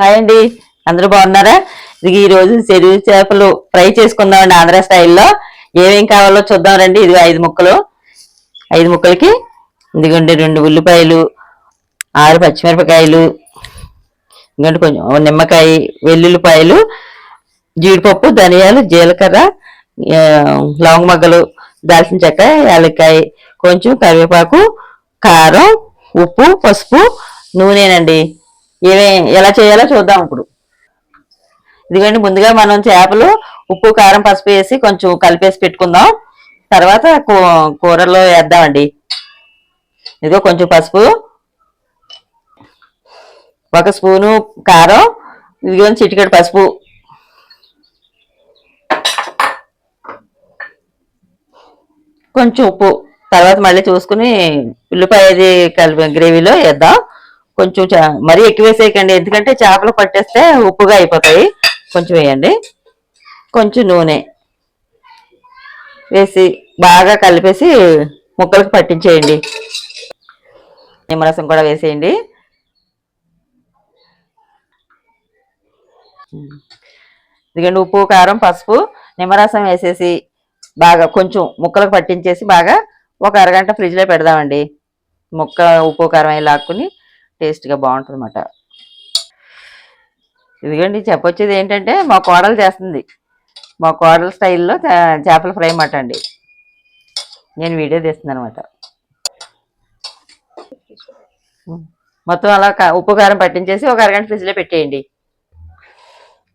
Hi అండి అందరూ బాగున్నారా? ఇది ఈ రోజు చెరువు చేపలు ఫ్రై చేసుకుందామండి ఆంధ్ర స్టైల్లో. ఏమేం కావాలో చూద్దాం రండి. ఇది ఐదు ముక్కలు. ఐదు ముక్కలకి ఇదిగోండి రెండు ఉల్లిపాయలు ఆరు పచ్చిమిరపకాయలు ఇంకోటి కొంచెం నిమ్మకాయ వెల్లుల్లిపాయలు జీడిపప్పు ధనియాలు జీలకర్ర లవంగ మగ్గలు దాల్చిన చెక్క యాలక్కాయ కొంచెం కరివేపాకు కారం ఉప్పు పసుపు నూనెనండి. ఏమే ఎలా చేయాలో చూద్దాం ఇప్పుడు. ఇదిగోండి ముందుగా మనం చేపలు ఉప్పు కారం పసుపు వేసి కొంచెం కలిపేసి పెట్టుకుందాం. తర్వాత కూ- కూరలో వేద్దామండి. ఇదిగో కొంచెం పసుపు ఒక స్పూను కారం ఇదిగో చిటికెడు పసుపు. కొంచెం ఉప్పు తర్వాత మళ్ళీ చూసుకుని ఉల్లిపాయది కలిపి గ్రేవీలో వేద్దాం. కొంచెం చా- మరీ ఎక్కువ వేసేయకండి. ఎందుకంటే చేపలు పట్టేస్తే ఉప్పుగా అయిపోతాయి. కొంచెం వేయండి. కొంచెం నూనె వేసి బాగా కలిపేసి ముక్కలకు పట్టించేయండి. నిమ్మరసం కూడా వేసేయండి. ఎందుకంటే ఉప్పు కారం పసుపు నిమ్మరసం వేసేసి బాగా కొంచెం ముక్కలకు పట్టించేసి బాగా ఒక అరగంట ఫ్రిడ్జ్లో పెడదామండి. ముక్క ఉప్పు కారం అవి లాక్కుని టేస్ట్గా బాగుంటుంది అన్నమాట ఇదిగోండి చెప్పొచ్చేది ఏంటంటే మా కోడలు చేస్తుంది. మా కోడల స్టైల్లో చేపల ఫ్రై మాట అండి. నేను వీడియో తీస్తున్నాను అనమాట మొత్తం అలా ఉప్పు కారం పట్టించేసి ఒక అరగంట ఫ్రిడ్జ్లో పెట్టేయండి.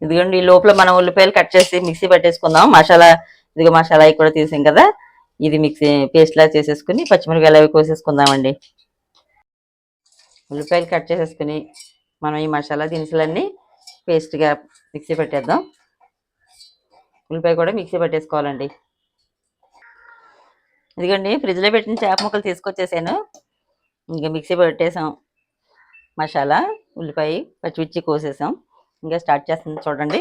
ఇదిగోండి ఈ లోపల మనం ఉల్లిపాయలు కట్ చేసి మిక్సీ పట్టేసుకుందాం. మసాలా ఇదిగో మసాలా అవి కూడా తీసాం కదా. ఇది మిక్సీ పేస్ట్లా చేసేసుకుని పచ్చిమిరపకాయలు అవి కోసేసుకుందామండి. ఉల్లిపాయలు కట్ చేసేసుకుని మనం ఈ మసాలా దినుసులన్నీ పేస్ట్గా మిక్సీ పెట్టేద్దాం. ఉల్లిపాయ కూడా మిక్సీ పట్టేసుకోవాలండి. ఇదిగోండి ఫ్రిడ్జ్లో పెట్టిన చేప ముక్కలు తీసుకొచ్చేసాను. ఇంకా మిక్సీ పెట్టేసాం. మసాలా ఉల్లిపాయ పచ్చిమిర్చి కోసేసాం. ఇంకా స్టార్ట్ చేస్తుంది చూడండి.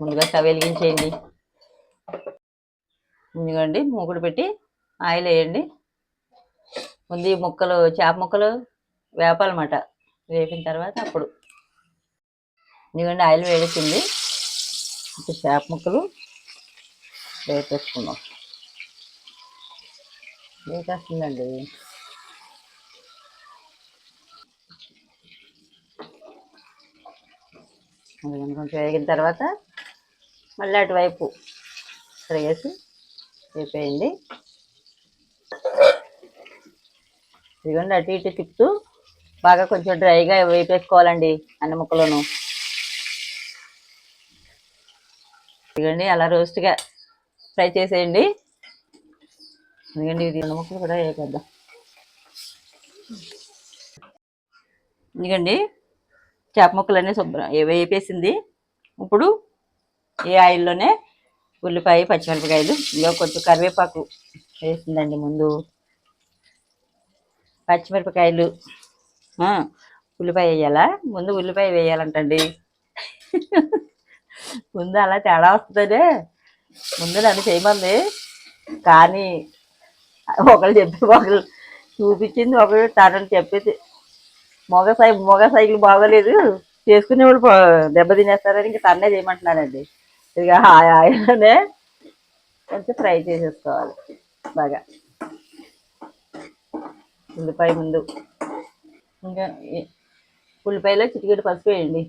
ముందుగా స్టవ్ వెలిగించేయండి. ఇదిగోండి మూకుడు పెట్టి ఆయిల్ వేయండి ముందు ఈ ముక్కలు చేప ముక్కలు వేపాలన్నమాట. వేపిన తర్వాత అప్పుడు. ఎందుకంటే ఆయిల్ వేడెక్కింది. ఇప్పుడు చేప ముక్కలు వేపేసుకుందాం. వేపేస్తుందండి. కొంచెం వేగిన తర్వాత మళ్ళీ అటువైపు ఇక్కడ వేసి వేపేయండి. ఇదిగోండి అటు ఇటు తిప్పుతూ బాగా కొంచెం డ్రైగా వేపేసుకోవాలండి అన్ని ముక్కలను. ఇదిగండి అలా రోస్ట్గా ఫ్రై చేసేయండి. ఎందుకండి ఇది అన్ని ముక్కలు కూడా వేపేద్దాం. ఎందుకండి చేప ముక్కలన్నీ శుభ్రం వేపేసింది. ఇప్పుడు ఈ ఆయిల్లోనే ఉల్లిపాయ పచ్చిమిరపకాయలు ఇంకా కొంచెం కరివేపాకు వేసిందండి ముందు. పచ్చిమిరపకాయలు ఉల్లిపాయ వేయాలా? ముందు ఉల్లిపాయ వేయాలంటండి. ముందు అలా తేడా వస్తుందనే. ముందు నన్ను చేయమంది. కానీ ఒకళ్ళు చెప్పి ఒకళ్ళు చూపించింది ఒకళ్ళు తనని చెప్పేది మొగ సై మొగ సైకిల్ బాగోలేదు. చేసుకునే వాళ్ళు దెబ్బ తినేస్తారని ఇంకా తన్నే చేయమంటున్నానండి ఇక ఆ ఆయిల్లోనే కొంచెం ఫ్రై చేసేసుకోవాలి. బాగా. ఉల్లిపాయ ముందు. ఇంకా ఉల్లిపాయలో చిటికెడు పసుపు వేయండి.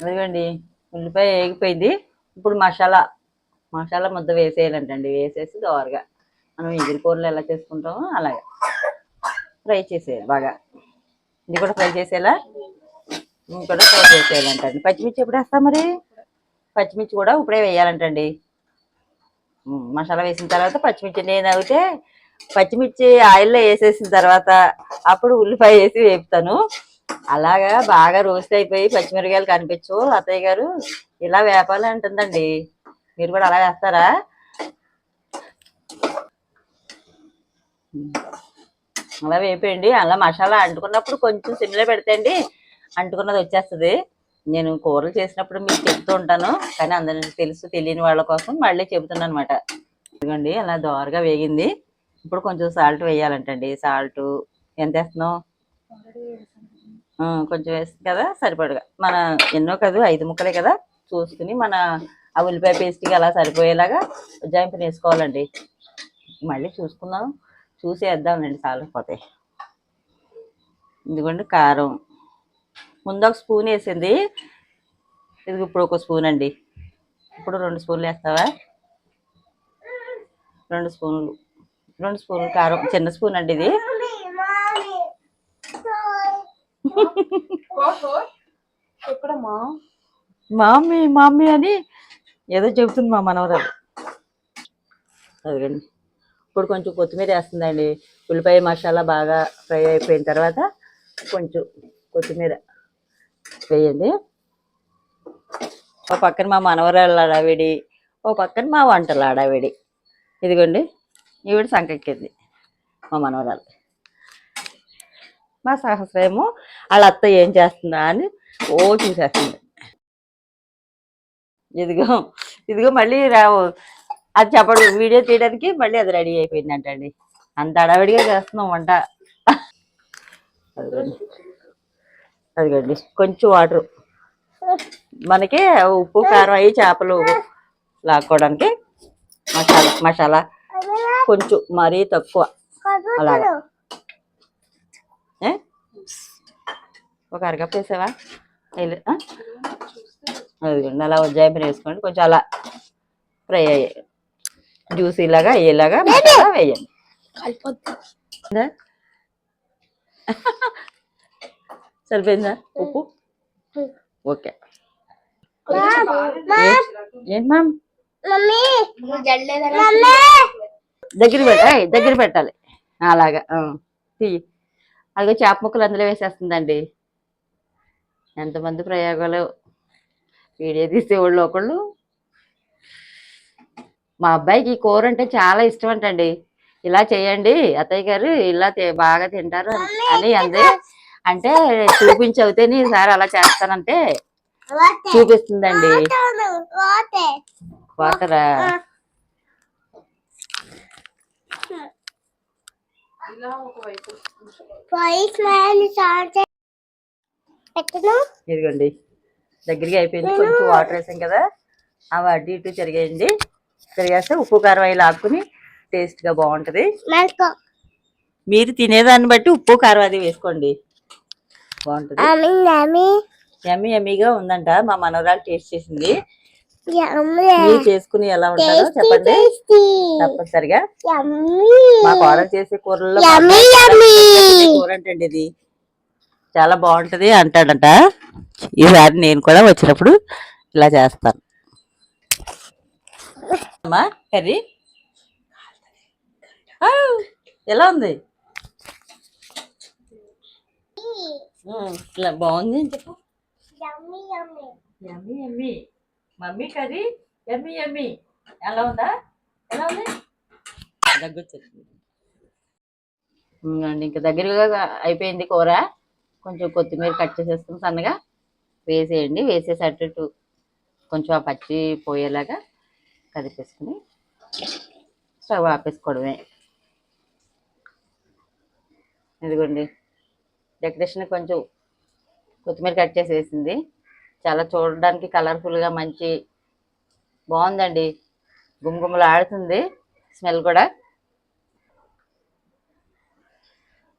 అదిగోండి ఉల్లిపాయ వేగిపోయింది. ఇప్పుడు మసాలా మసాలా ముద్ద వేసేయాలంటండి. వేసేసి దోరగా మనం ఎగిరి కూరలు ఎలా చేసుకుంటామో అలాగే ఫ్రై చేసేయాలి బాగా. ఇది కూడా ఫ్రై చేసేలా? ఇది కూడా ఫ్రై చేసేయాలంటండి. పచ్చిమిర్చి ఎప్పుడు వేస్తాం మరి? పచ్చిమిర్చి కూడా ఇప్పుడే వేయాలంటండి. మసాలా వేసిన తర్వాత పచ్చిమిర్చి నేను అయితే పచ్చిమిర్చి ఆయిల్లో వేసేసిన తర్వాత అప్పుడు ఉల్లిపాయ వేసి వేపుతాను. అలాగా బాగా రోస్ట్ అయిపోయి పచ్చిమిరకాయలు కనిపించు అత్తయ్య గారు ఇలా వేపాలి అంటుందండి. మీరు కూడా అలా వేస్తారా? అలా వేపేయండి. అలా మసాలా అంటుకున్నప్పుడు కొంచెం సిమ్లో పెడతాండి అంటుకున్నది వచ్చేస్తుంది. నేను కూరలు చేసినప్పుడు మీకు చెప్తూ ఉంటాను. కానీ అందరికి తెలుసు తెలియని వాళ్ళ కోసం మళ్ళీ చెబుతున్నాను అనమాట ఇదిగోండి అలా దోరగా వేగింది. ఇప్పుడు కొంచెం సాల్ట్ వేయాలంటండి. సాల్ట్ ఎంత వేస్తున్నావు? కొంచెం వేస్తుంది కదా సరిపడగా. మన ఎన్నో కాదు ఐదు ముక్కలే కదా చూసుకుని మన ఆ ఉల్లిపాయ పేస్ట్కి అలా సరిపోయేలాగా ఉజ్జాయింపు వేసుకోవాలండి. మళ్ళీ చూసుకుందాం. చూసి వేద్దామండి సాలకపోతే. ఇదిగోండి కారం. ముందు ఒక స్పూన్ వేసింది. ఇది ఇప్పుడు ఒక స్పూన్ అండి. ఇప్పుడు రెండు స్పూన్లు వేస్తావా? రెండు స్పూన్లు. రెండు స్పూన్లు కారం చిన్న స్పూన్ అండి ఇది. మామీ మామీ అని ఏదో చెబుతుంది మా మనవరాలు. అదిగండి. ఇప్పుడు కొంచెం కొత్తిమీర వేస్తుందండి. ఉల్లిపాయ మసాలా బాగా ఫ్రై అయిపోయిన తర్వాత కొంచెం కొత్తిమీర వేయండి. ఓ పక్కన మా మనవరాలు ఆడావిడి ఓ పక్కన మా వంటలు ఆడావిడి ఇదిగోండి. ఈవిడ సంకెక్కింది మా మనవరాలు. మా సహస్రేమో వాళ్ళ అత్త ఏం చేస్తుందా అని ఓ చూసేస్తుంది. ఇదిగో ఇదిగో మళ్ళీ రావు అది చెప్పడం వీడియో తీయడానికి మళ్ళీ అది రెడీ అయిపోయిందంటండి. అంత అడవిడిగా చేస్తున్నాం వంట. అదిగోండి. అదిగోండి కొంచెం వాటర్. మనకి ఉప్పు కారం అయ్యి చేపలు లాక్కోవడానికి మసాలా మసాలా కొంచెం మరీ తక్కువ. అలాగా. ఏ? ఒక అరగప్ప వేసావా? అదిగోండి అలా ఉజ్జాయింపుని వేసుకోండి. కొంచెం అలా ఫ్రై అయ్యే జ్యూసీ లాగా అయ్యేలాగా మసాలా వేయండి? సరిపోయిందా? ఉప్పు? ఓకే. ఏంటి మ్యామ్ దగ్గర పెట్ట ఏయ్, దగ్గర పెట్టాలి. అలాగా తీయి అదిగో చేప ముక్కలు అందులో వేసేస్తుందండి. ఎంతమంది ప్రయోగాలు. వీడియో తీసేవాళ్ళు ఒకళ్ళు. మా అబ్బాయికి ఈ కూర అంటే చాలా ఇష్టం అంటండి. ఇలా చేయండి అత్తయ్య గారు ఇలా బాగా తింటారు అని- అంది. అంటే చూపించి అవుతేనే ఈసారి అలా చేస్తానంటే చూపిస్తుందండి. వాటరా ఇలా ఒకవైపు ఇదిగోండి. దగ్గరికి అయిపోయింది. కొంచెం వాటర్ వేసాం కదా. అవి అటు ఇటు తిరిగేయండి. తిరిగేస్తే ఉప్పు కారం అవి లాక్కుని టేస్ట్గా బాగుంటది. మీరు తినేదాన్ని బట్టి ఉప్పు కారం అది వేసుకోండి. బాగుంటది. ఎమ్మి ఎమ్మిగా ఉందంట. మా మనవరాలు టేస్ట్ చేసింది. మీరు చేసుకుని ఎలా ఉంటారో చెప్పండి. తప్పనిసరిగా. మా కోడలు చేసే కూరల్లో యమ్మి యమ్మి. కూర అంటండి ఇది? చాలా బాగుంటది అంటాడంట. ఈసారి నేను కూడా వచ్చినప్పుడు ఇలా చేస్తాను. అమ్మా కర్రీ? ఎలా ఉంది? ఇలా బాగుంది. అని చెప్పు మమ్మీ కర్రీ ఎమ్మి ఎమ్మి ఎలా ఉందా? ఎలా ఉంది? దగ్గొచ్చేసింది. ఇంకా దగ్గరగా అయిపోయింది కూర. కొంచెం కొత్తిమీర కట్ చేసేసుకుని సన్నగా వేసేయండి. వేసేసి అటు కొంచెం ఆ పచ్చి పోయేలాగా కదిపేసుకుని స్టవ్ ఆపేసుకోవడమే. ఇదిగోండి డెకరేషన్ కొంచెం కొత్తిమీర కట్ చేసి వేసింది. చాలా చూడడానికి కలర్ఫుల్గా మంచి బాగుందండి. గుమ్గుమలు ఆడుతుంది. స్మెల్ కూడా.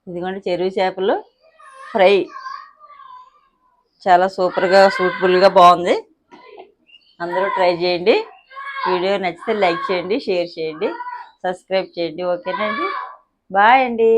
ఇదిగోండి చెరువు చేపలు. ఫ్రై. చాలా సూపర్గా సూట్ఫుల్గా బాగుంది. అందరూ ట్రై చేయండి. వీడియో నచ్చితే లైక్ చేయండి షేర్ చేయండి సబ్స్క్రైబ్ చేయండి. ఓకేనండి. బాయ్ అండి.